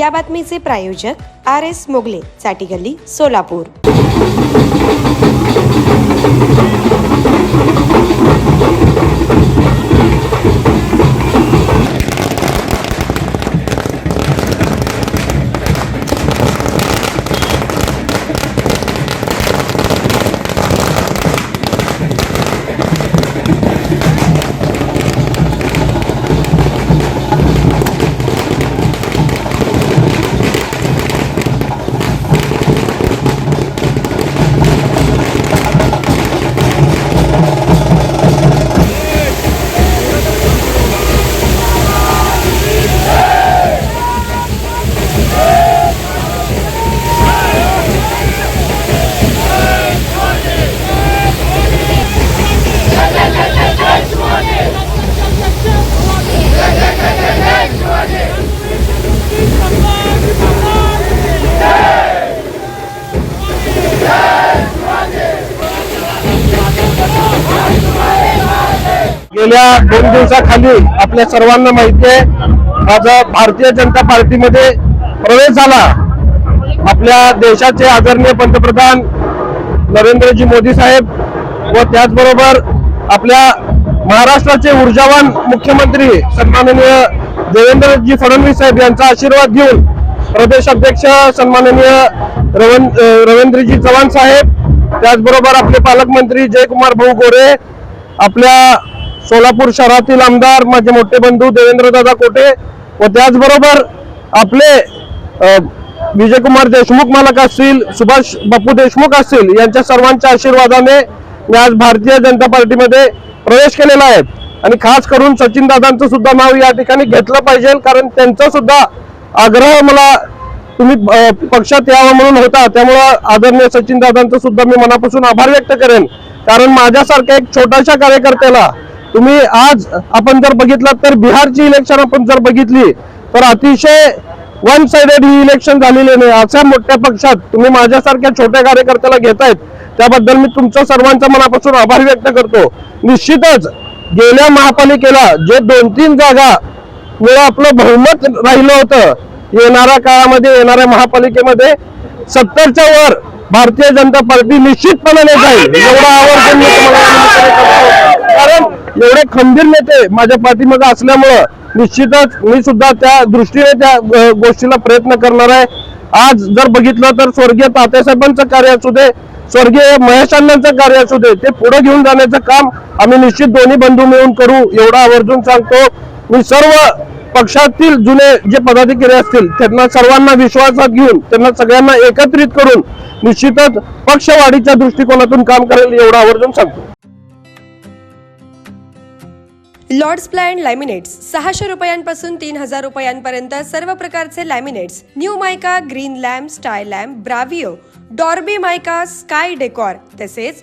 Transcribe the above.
या बातमीचे प्रायोजक आर एस मोगले चाटीगल्ली सोलापूर. गेल्या दोन दिवसाखाली आपल्या सर्वांना माहिती आहे माझा भारतीय जनता पार्टीमध्ये प्रवेश झाला. आपल्या देशाचे आदरणीय पंतप्रधान नरेंद्रजी मोदी साहेब व त्याचबरोबर आपल्या महाराष्ट्राचे ऊर्जावान मुख्यमंत्री सन्माननीय देवेंद्रजी फडणवीस साहेब यांचा आशीर्वाद घेऊन प्रदेश अध्यक्ष सन्माननीय रवन रवींद्रजी चव्हाण साहेब त्याचबरोबर आपले पालकमंत्री जयकुमार भाऊ गोरे आपल्या सोलापूर शहरातील आमदार माझे मोठे बंधू देवेंद्रदादा कोटे व त्याचबरोबर आपले विजयकुमार देशमुख मालक असतील सुभाष बापू देशमुख असतील यांच्या सर्वांच्या आशीर्वादाने मी आज भारतीय जनता पार्टीमध्ये प्रवेश केलेला आहे. आणि खास करून सचिन दादांचं सुद्धा नाव या ठिकाणी घेतलं पाहिजे कारण त्यांचा सुद्धा आग्रह मला तुम्ही पक्षात यावं म्हणून होता. त्यामुळं आदरणीय सचिन दादांचं सुद्धा मी मनापासून आभार व्यक्त करेन. कारण माझ्यासारख्या एक छोट्याशा कार्यकर्त्याला तुम्ही आज आपण जर बघितलं तर बिहारची इलेक्शन आपण जर बघितली तर अतिशय वन साइडेड ही इलेक्शन झालेली नाही अशा मोठ्या पक्षात तुम्ही माझ्यासारख्या छोट्या कार्यकर्त्याला घेतायत त्याबद्दल मी तुमच्या सर्वांचा मनापासून आभार व्यक्त करतो. निश्चितच गेल्या महापालिकेला जे दोन तीन जागा मुळे आपलं बहुमत राहिलं होतं येणाऱ्या काळामध्ये येणाऱ्या महापालिकेमध्ये सत्तरच्या वर भारतीय जनता पार्टी निश्चितपणाने जाईल. एवढा आवर्जन कारण एवढे खंबीर नेते माझ्या पाठीमागे असल्यामुळं निश्चितच मी सुद्धा त्या दृष्टीने त्या गोष्टीला प्रयत्न करणार आहे. आज जर बघितलं तर स्वर्गीय तात्यासाहेबांचं कार्य असू दे स्वर्गीय महेश अण्णांचं कार्य असू दे ते पुढे घेऊन जाण्याचं काम आम्ही निश्चित दोन्ही बंधू मिळून करू एवढा आवर्जून सांगतो. मी सर्व पक्षातील जुने जे पदाधिकारी असतील त्यांना सर्वांना विश्वासात घेऊन त्यांना सगळ्यांना एकत्रित करून निश्चितच पक्षवाढीच्या दृष्टिकोनातून काम करेल एवढा आवर्जून सांगतो. लॉर्ड्स प्लॅन्ड लॅमिनेट्स सहाशे रुपयांपासून तीन हजार रुपयांपर्यंत सर्व प्रकारचे laminates. New mica Greenlam Stylam Bravio डॉर्बी mica sky decor तसेच